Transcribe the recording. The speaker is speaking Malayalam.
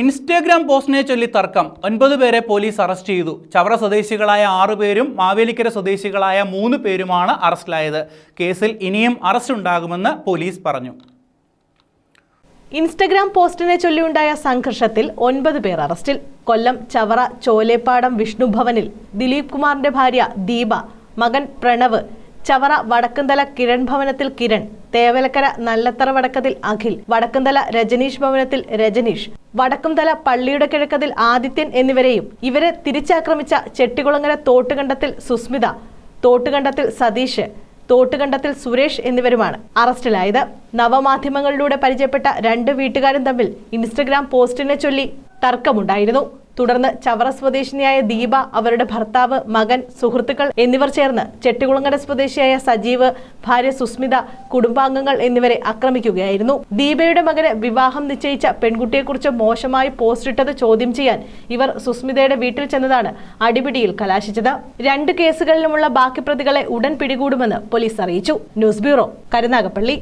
ഇൻസ്റ്റാഗ്രാം പോസ്റ്റിനെ ചൊല്ലി തർക്കം. ഒൻപത് പേരെ പോലീസ് അറസ്റ്റ് ചെയ്തു. ചവറ സ്വദേശികളായ ആറു പേരും മാവേലിക്കര സ്വദേശികളായ മൂന്ന് പേരുമാണ് അറസ്റ്റിലായത്. കേസിൽ ഇനിയും അറസ്റ്റ് ഉണ്ടാകുമെന്ന് പോലീസ് പറഞ്ഞു. ഇൻസ്റ്റഗ്രാം പോസ്റ്റിനെ ചൊല്ലിയുണ്ടായ സംഘർഷത്തിൽ ഒൻപത് പേർ അറസ്റ്റിൽ. കൊല്ലം ചവറ ചോലേപ്പാടം വിഷ്ണുഭവനിൽ ദിലീപ് കുമാറിന്റെ ഭാര്യ ദീപ മകൻ പ്രണവ് ചവറ വടക്കുംതല കിരൺ ഭവനത്തിൽ കിരൺ തേവലക്കര നല്ലത്തറ വടക്കത്തിൽ അഖിൽ വടക്കുംതല രജനീഷ് ഭവനത്തിൽ രജനീഷ് വടക്കുംതല പള്ളിയുടെ കിഴക്കതിൽ ആദിത്യൻ എന്നിവരെയും ഇവരെ തിരിച്ചാക്രമിച്ച ചെട്ടികുളങ്ങര തോട്ടുകണ്ടത്തിൽ സുസ്മിത തോട്ടുകണ്ടത്തിൽ സതീഷ് തോട്ടുകണ്ടത്തിൽ സുരേഷ് എന്നിവരുമാണ് അറസ്റ്റിലായത്. നവമാധ്യമങ്ങളിലൂടെ പരിചയപ്പെട്ട രണ്ട് വീട്ടുകാരും തമ്മിൽ ഇൻസ്റ്റഗ്രാം പോസ്റ്റിനെ ചൊല്ലി തർക്കമുണ്ടായിരുന്നു. തുടർന്ന് ചവറ സ്വദേശിനിയായ ദീപ അവരുടെ ഭർത്താവ് മകൻ സുഹൃത്തുക്കൾ എന്നിവർ ചേർന്ന് ചെട്ടികുളങ്ങര സ്വദേശിയായ സജീവ് ഭാര്യ സുസ്മിത കുടുംബാംഗങ്ങൾ എന്നിവരെ ആക്രമിക്കുകയായിരുന്നു. ദീപയുടെ മകന് വിവാഹം നിശ്ചയിച്ച പെൺകുട്ടിയെക്കുറിച്ച് മോശമായി പോസ്റ്റ് പോസ്റ്റിട്ടത് ചോദ്യം ചെയ്യാൻ ഇവർ സുസ്മിതയുടെ വീട്ടിൽ ചെന്നതാണ് അടിപിടിയിൽ കലാശിച്ചത്. രണ്ട് കേസുകളിലുമുള്ള ബാക്കി പ്രതികളെ ഉടൻ പിടികൂടുമെന്ന് പോലീസ് അറിയിച്ചു. News bureau Karunagappally.